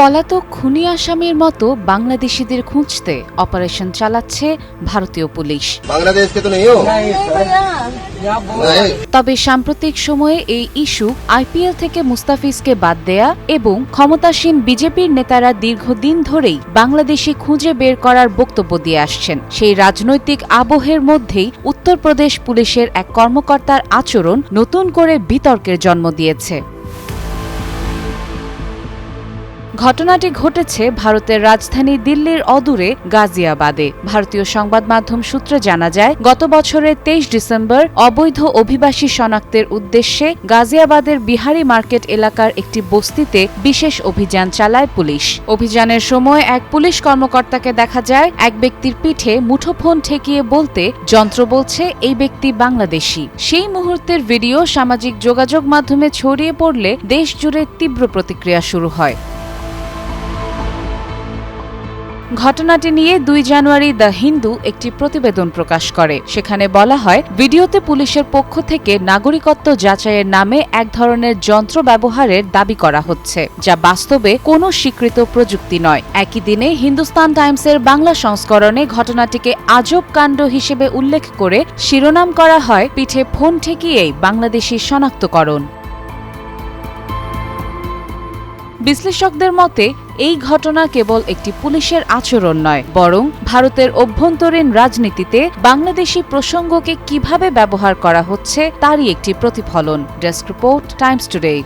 পলাতক খুনি আসামির মতো বাংলাদেশিদের খুঁজতে অপারেশন চালাচ্ছে ভারতীয় পুলিশ। তবে সাম্প্রতিক সময়ে এই ইস্যু আইপিএল থেকে মুস্তাফিজকে বাদ দেয়া এবং ক্ষমতাসীন বিজেপির নেতারা দীর্ঘদিন ধরেই বাংলাদেশি খুঁজে বের করার বক্তব্য দিয়ে আসছেন। সেই রাজনৈতিক আবহের মধ্যেই উত্তরপ্রদেশ পুলিশের এক কর্মকর্তার আচরণ নতুন করে বিতর্কের জন্ম দিয়েছে। ঘটনাটি ঘটেছে ভারতের রাজধানী দিল্লির অদূরে গাজিয়াবাদে। ভারতীয় সংবাদ মাধ্যম সূত্রে জানা যায়, গত বছরের তেইশ ডিসেম্বর অবৈধ অভিবাসী শনাক্তের উদ্দেশ্যে গাজিয়াবাদের বিহারি মার্কেট এলাকার একটি বস্তিতে বিশেষ অভিযান চালায় পুলিশ। অভিযানের সময় এক পুলিশ কর্মকর্তাকে দেখা যায়, এক ব্যক্তির পিঠে মুঠোফোন ঠেকিয়ে বলতে যন্ত্র বলছে, এই ব্যক্তি বাংলাদেশি। সেই মুহূর্তের ভিডিও সামাজিক যোগাযোগ মাধ্যমে ছড়িয়ে পড়লে দেশ জুড়ে তীব্র প্রতিক্রিয়া শুরু হয়। ঘটনাটি নিয়ে দুই জানুয়ারি দ্য হিন্দু একটি প্রতিবেদন প্রকাশ করে। সেখানে বলা হয়, ভিডিওতে পুলিশের পক্ষ থেকে নাগরিকত্ব যাচাইয়ের নামে এক ধরনের যন্ত্র ব্যবহারের দাবি করা হচ্ছে, যা বাস্তবে কোনো স্বীকৃত প্রযুক্তি নয়। একই দিনে হিন্দুস্তান টাইমসের বাংলা সংস্করণে ঘটনাটিকে আজব কাণ্ড হিসেবে উল্লেখ করে শিরোনাম করা হয়, পিঠে ফোন ঠেকিয়েই বাংলাদেশি শনাক্তকরণ। বিশ্লেষকদের মতে এই ঘটনা কেবল একটি পুলিশের আচরণ নয়, বরং ভারতের অভ্যন্তরীণ রাজনীতিতে বাংলাদেশি প্রসঙ্গকে কীভাবে ব্যবহার করা হচ্ছে তারই একটি প্রতিফলন। Desk report, Times Today.